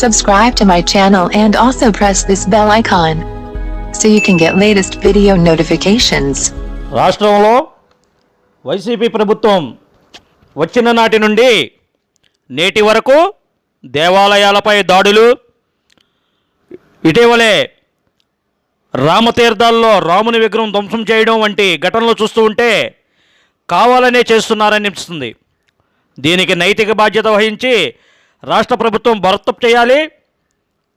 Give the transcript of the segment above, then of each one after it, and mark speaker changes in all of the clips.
Speaker 1: Subscribe to my channel and also press this bell icon. So you can get latest video notifications.
Speaker 2: రాష్ట్రంలో YCP ప్రభుత్వం వచ్చిన నాటి నుండి నేటి వరకు దేవాలయాలపై దాడులు ఇటీవలే రామతీర్థాల్లో రాముని విగ్రహం ధ్వంసం చేయడం వంటి ఘటనలు చూస్తూ ఉంటే కావాలనే చేస్తున్నారని అనిపిస్తుంది దీనికి నైతిక బాధ్యత వహించి రాష్ట్ర ప్రభుత్వం బరత్తప్ చేయాలి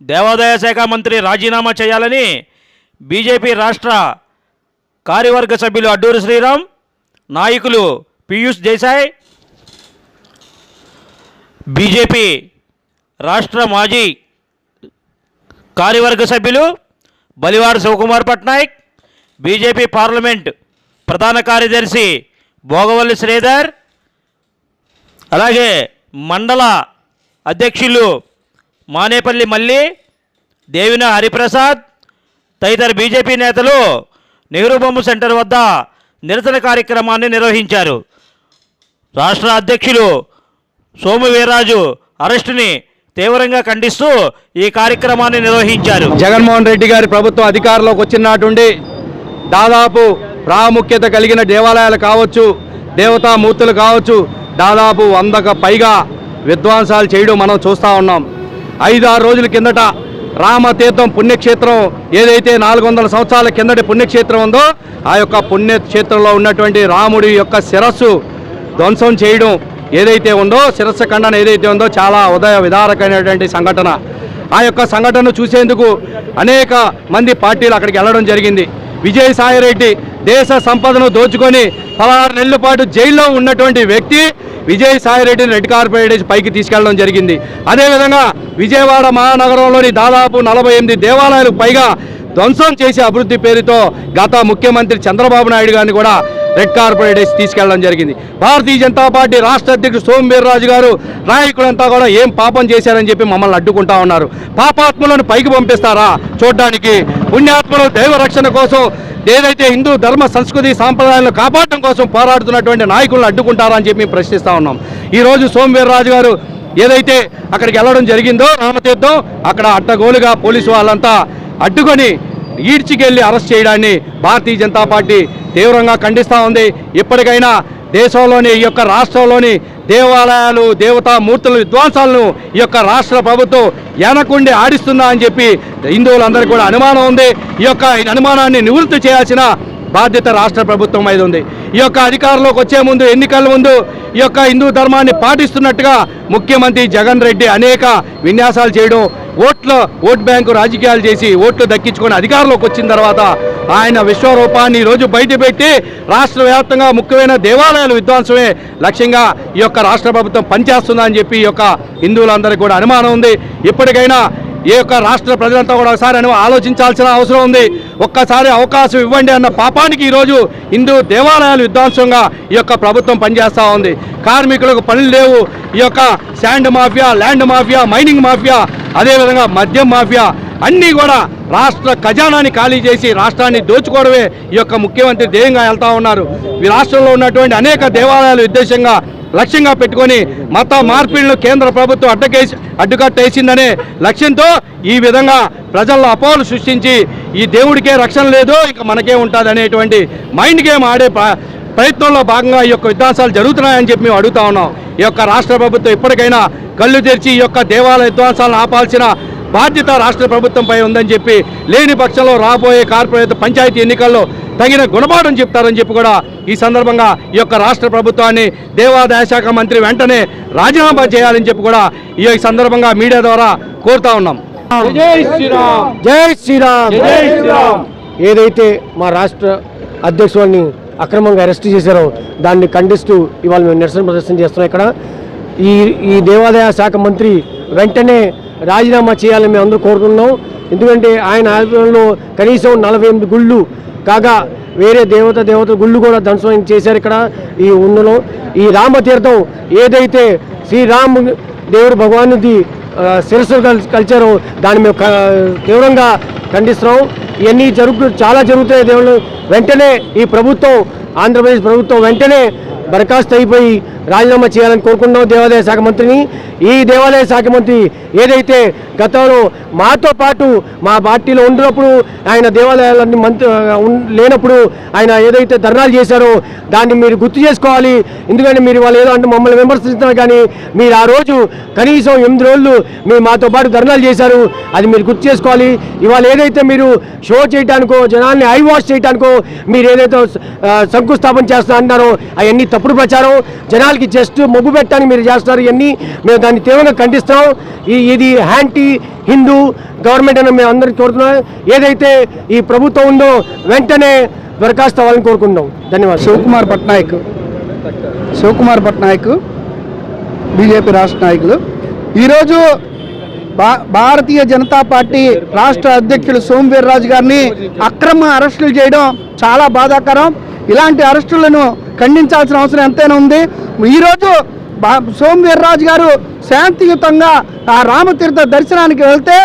Speaker 2: దేవాదాయ శాఖ మంత్రి రాజీనామా చేయాలని బీజేపీ రాష్ట్ర కార్యవర్గ సభ్యులు అడ్డూరి శ్రీరామ్ నాయకులు పీయూష్ దేశాయ్ బీజేపీ రాష్ట్ర మాజీ కార్యవర్గ సభ్యులు బలివారు శివకుమార్ పట్నాయక్ బీజేపీ పార్లమెంట్ ప్రధాన కార్యదర్శి భోగవల్లి శ్రీధర్ అలాగే మండల అధ్యక్షులు మానేపల్లి మల్లి దేవిన హరిప్రసాద్ తదితర బీజేపీ నేతలు నెహ్రూ బొమ్మ సెంటర్ వద్ద నిరసన కార్యక్రమాన్ని నిర్వహించారు. రాష్ట్ర అధ్యక్షులు సోము వీర్రాజు అరెస్టుని తీవ్రంగా ఖండిస్తూ ఈ కార్యక్రమాన్ని నిర్వహించారు.
Speaker 3: జగన్మోహన్ రెడ్డి గారి ప్రభుత్వం అధికారంలోకి వచ్చినటువంటి దాదాపు ప్రాముఖ్యత కలిగిన దేవాలయాలు కావచ్చు దేవతామూర్తులు కావచ్చు దాదాపు వందకు పైగా విధ్వంసాలు చేయడం మనం చూస్తూ ఉన్నాం. ఐదు ఆరు రోజుల కిందట రామతీర్థం పుణ్యక్షేత్రం ఏదైతే నాలుగు వందల సంవత్సరాల కిందటి పుణ్యక్షేత్రం ఉందో ఆ యొక్క పుణ్యక్షేత్రంలో ఉన్నటువంటి రాముడి యొక్క శిరస్సు ధ్వంసం చేయడం ఏదైతే ఉందో శిరస్సు ఖండన ఏదైతే ఉందో చాలా ఉదయ విదారకమైనటువంటి సంఘటన. ఆ యొక్క సంఘటనను చూసేందుకు అనేక మంది పార్టీలు అక్కడికి వెళ్ళడం జరిగింది. విజయసాయిరెడ్డి దేశ సంపదను దోచుకొని పదహారు నెలల పాటు జైల్లో ఉన్నటువంటి వ్యక్తి విజయసాయిరెడ్డిని రెడ్ కార్పొరేట్ పైకి తీసుకెళ్ళడం జరిగింది. అదేవిధంగా విజయవాడ మహానగరంలోని దాదాపు నలభై ఎనిమిది దేవాలయాలకు పైగా ధ్వంసం చేసే అభివృద్ధి పేరుతో గత ముఖ్యమంత్రి చంద్రబాబు నాయుడు గారిని కూడా రెడ్ కార్పొరేట్ వేసి తీసుకెళ్ళడం జరిగింది. భారతీయ జనతా పార్టీ రాష్ట్ర అధ్యక్షుడు సోమ్ వీర్రాజు గారు నాయకులంతా కూడా ఏం పాపం చేశారని చెప్పి మమ్మల్ని అడ్డుకుంటా ఉన్నారు. పాపాత్ములను పైకి పంపిస్తారా? చూడడానికి పుణ్యాత్ములు దైవ రక్షణ కోసం ఏదైతే హిందూ ధర్మ సంస్కృతి సాంప్రదాయాలను కాపాడటం కోసం పోరాడుతున్నటువంటి నాయకులను అడ్డుకుంటారా అని చెప్పి ప్రశ్నిస్తా ఉన్నాం. ఈరోజు సోమ్ వీర్రాజు గారు ఏదైతే అక్కడికి వెళ్ళడం జరిగిందో రామతీర్థం అక్కడ అడ్డగోలుగా పోలీసు వాళ్ళంతా అడ్డుకొని ఈడ్చికెళ్ళి అరెస్ట్ చేయడాన్ని భారతీయ జనతా పార్టీ తీవ్రంగా ఖండిస్తూ ఉంది. ఇప్పటికైనా దేశంలోని ఈ యొక్క రాష్ట్రంలోని దేవాలయాలు దేవతా మూర్తుల విద్వాంసాలను ఈ యొక్క రాష్ట్ర ప్రభుత్వం వెనకుండి ఆడిస్తుందా అని చెప్పి హిందువులందరికీ కూడా అనుమానం ఉంది. ఈ యొక్క అనుమానాన్ని నివృత్తి చేయాల్సిన బాధ్యత రాష్ట్ర ప్రభుత్వం మీద ఉంది. ఈ యొక్క అధికారంలోకి వచ్చే ముందు ఎన్నికల ముందు ఈ యొక్క హిందూ ధర్మాన్ని పాటిస్తున్నట్టుగా ముఖ్యమంత్రి జగన్ రెడ్డి అనేక విన్యాసాలు చేయడం ఓట్ల ఓట్ బ్యాంకు రాజకీయాలు చేసి ఓట్లు దక్కించుకొని అధికారంలోకి వచ్చిన తర్వాత ఆయన విశ్వరూపాన్ని ఈరోజు బయటపెట్టి రాష్ట్ర వ్యాప్తంగా ముఖ్యమైన దేవాలయాల విధ్వంసమే లక్ష్యంగా ఈ యొక్క రాష్ట్ర ప్రభుత్వం పనిచేస్తుందని చెప్పి ఈ యొక్క హిందువులందరికీ కూడా అనుమానం ఉంది. ఇప్పటికైనా ఈ యొక్క రాష్ట్ర ప్రజలంతా కూడా ఒకసారి అని ఆలోచించాల్సిన అవసరం ఉంది. ఒక్కసారి అవకాశం ఇవ్వండి అన్న పాపానికి ఈరోజు హిందూ దేవాలయాలు విధ్వంసంగా ఈ యొక్క ప్రభుత్వం పనిచేస్తూ ఉంది. కార్మికులకు పనులు లేవు. ఈ యొక్క sand mafia land mafia mining mafia అదేవిధంగా మద్యం మాఫియా అన్నీ కూడా రాష్ట్ర ఖజానాన్ని ఖాళీ చేసి రాష్ట్రాన్ని దోచుకోవడమే ఈ యొక్క ముఖ్యమంత్రి ధ్యేయంగా వెళ్తా ఉన్నారు. ఈ రాష్ట్రంలో ఉన్నటువంటి అనేక దేవాలయాలు ఉద్దేశంగా లక్ష్యంగా పెట్టుకొని మత మార్పిడిను కేంద్ర ప్రభుత్వం అడ్డకేసి అడ్డుకట్టేసిందనే లక్ష్యంతో ఈ విధంగా ప్రజల్లో అపోహలు సృష్టించి ఈ దేవుడికే రక్షణ లేదు ఇక మనకే ఉంటుంది అనేటువంటి మైండ్ గేమ్ ఆడే ప్రయత్నంలో భాగంగా ఈ యొక్క విధ్వంసాలు జరుగుతున్నాయని చెప్పి మేము అడుగుతా ఉన్నాం. ఈ యొక్క రాష్ట్ర ప్రభుత్వం ఇప్పటికైనా కళ్ళు తెరిచి ఈ యొక్క దేవాలయ విధ్వంసాలను ఆపాల్సిన బాధ్యత రాష్ట్ర ప్రభుత్వంపై ఉందని చెప్పి లేని పక్షంలో రాబోయే కార్పొరేట్ పంచాయతీ ఎన్నికల్లో తగిన గుణపాఠం చెప్తారని చెప్పి కూడా ఈ సందర్భంగా ఈ యొక్క రాష్ట్ర ప్రభుత్వాన్ని దేవాదాయ శాఖ మంత్రి వెంటనే రాజీనామా చేయాలని చెప్పి కూడా ఈ సందర్భంగా మీడియా ద్వారా కోరుతా ఉన్నాం. జై శ్రీరామ్.
Speaker 4: జై శ్రీరామ్.
Speaker 3: జై శ్రీరామ్.
Speaker 4: ఏదైతే మా రాష్ట్ర అధ్యక్షుడిని అక్రమంగా అరెస్ట్ చేశారో దాన్ని ఖండిస్తూ ఇవాళ మేము నిరసన ప్రదర్శన చేస్తున్నాం ఇక్కడ. ఈ ఈ దేవాదాయ శాఖ మంత్రి వెంటనే రాజీనామా చేయాలని మేము అందరూ కోరుతున్నాం. ఎందుకంటే ఆయన ఆధ్వర్యంలో కనీసం నలభై ఎనిమిది గుళ్ళు కాగా వేరే దేవత దేవత గుళ్ళు కూడా ధ్వంసం చేశారు ఇక్కడ ఈ ఉన్నలో ఈ రామతీర్థం ఏదైతే శ్రీరాము దేవుడు భగవానుది శిరస్సు కల్- దాన్ని మేము తీవ్రంగా ఖండిస్తున్నాం. ఇవన్నీ జరుగు చాలా జరుగుతాయి దేవుళ్ళు. వెంటనే ఈ ప్రభుత్వం ఆంధ్రప్రదేశ్ ప్రభుత్వం వెంటనే బరఖాస్తు అయిపోయి రాజీనామా చేయాలని కోరుకుంటున్నాం దేవాదాయ శాఖ మంత్రిని. ఈ దేవాదాయ శాఖ మంత్రి ఏదైతే గతంలో మాతో పాటు మా పార్టీలో ఉండినప్పుడు ఆయన దేవాలయాలన్నీ మంత్రి లేనప్పుడు ఆయన ఏదైతే ధర్నాలు చేశారో దాన్ని మీరు గుర్తు చేసుకోవాలి. ఎందుకంటే మీరు వాళ్ళు ఏదో అంటే మమ్మల్ని విమర్శిస్తున్నారు కానీ మీరు ఆ రోజు కనీసం ఎనిమిది రోజులు మీరు మాతో పాటు ధర్నాలు చేశారు. అది మీరు గుర్తు చేసుకోవాలి. ఇవాళ ఏదైతే మీరు షో చేయడానికో జనాన్ని ఐ వాష్ చేయడానికో మీరు ఏదైతే శంకుస్థాపన చేస్తా అంటారో అవన్నీ తప్పుడు ప్రచారం. జనాలకి జస్ట్ మొగ్గు పెట్టడానికి మీరు చేస్తున్నారు ఇవన్నీ మేము దాన్ని తీవ్రంగా ఖండిస్తాం. ఇది యాంటీ హిందూ గవర్నమెంట్ అని మేము అందరికీ కోరుతున్నాం. ఏదైతే ఈ ప్రభుత్వం ఉందో వెంటనే దరఖాస్తు అవ్వాలని కోరుకుంటున్నాం. ధన్యవాదాలు.
Speaker 5: శివకుమార్ పట్నాయక్. శివకుమార్ పట్నాయక్ బీజేపీ రాష్ట్ర నాయకులు. ఈరోజు భారతీయ జనతా పార్టీ రాష్ట్ర అధ్యక్షులు సోమవీర్రాజు గారిని అక్రమ అరెస్టులు చేయడం చాలా బాధాకరం. ఇలాంటి అరెస్టులను ఖండించాల్సిన అవసరం ఎంతైనా ఉంది. ఈరోజు బా సోమవీర్రాజు గారు శాంతియుతంగా ఆ రామతీర్థ దర్శనానికి వెళ్తే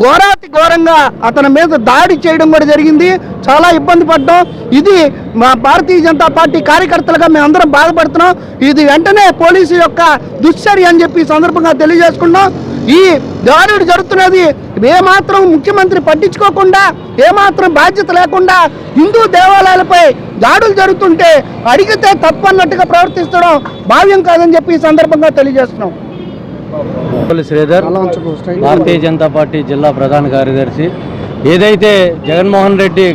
Speaker 5: ఘోరాతి ఘోరంగా అతని మీద దాడి చేయడం కూడా జరిగింది. చాలా ఇబ్బంది పడ్డాం. ఇది మా భారతీయ జనతా పార్టీ కార్యకర్తలుగా మేము అందరం బాధపడుతున్నాం. ఇది వెంటనే పోలీసు యొక్క దుశ్చర్య అని చెప్పి సందర్భంగా తెలియజేసుకున్నాం ఈ దాడులు జరుగుతున్నది ఏమాత్రం ముఖ్యమంత్రి పట్టించుకోకుండా ఏమాత్రం బాధ్యత లేకుండా హిందూ దేవాలయాలపై దాడులు జరుగుతుంటే అడిగితే తప్పు అన్నట్టుగా ప్రవర్తిస్తడం భావ్యం కాదని చెప్పి ఈ సందర్భంగా తెలియజేస్తున్నాం.
Speaker 6: కొల్లి శ్రీధర్ భారతీయ జనతా పార్టీ జిల్లా ప్రధాన కార్యదర్శి. ఏదైతే జగన్మోహన్ రెడ్డి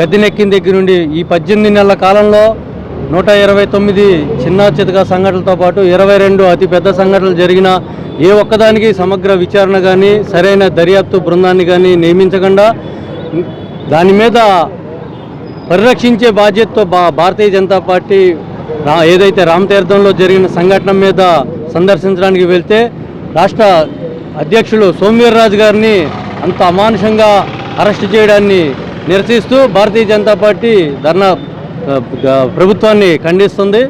Speaker 6: గద్దెనెక్కిన దగ్గర నుండి ఈ పద్దెనిమిది నెలల కాలంలో నూట ఇరవై తొమ్మిది చిన్న చితక సంఘటనలతో పాటు ఇరవై రెండు అతిపెద్ద సంఘటనలు జరిగిన ఏ ఒక్కదానికి సమగ్ర విచారణ కానీ సరైన దర్యాప్తు బృందాన్ని కానీ నియమించకుండా దాని మీద పరిరక్షించే బాధ్యతతో భారతీయ జనతా పార్టీ ఏదైతే రామతీర్థంలో జరిగిన సంఘటన మీద సందర్శించడానికి వెళ్తే రాష్ట్ర అధ్యక్షులు సోమవీర్రాజు గారిని అంత అమానుషంగా అరెస్ట్ చేయడాన్ని నిరసిస్తూ భారతీయ జనతా పార్టీ ధర్నా ప్రభుత్వాన్ని ఖండిస్తుంది.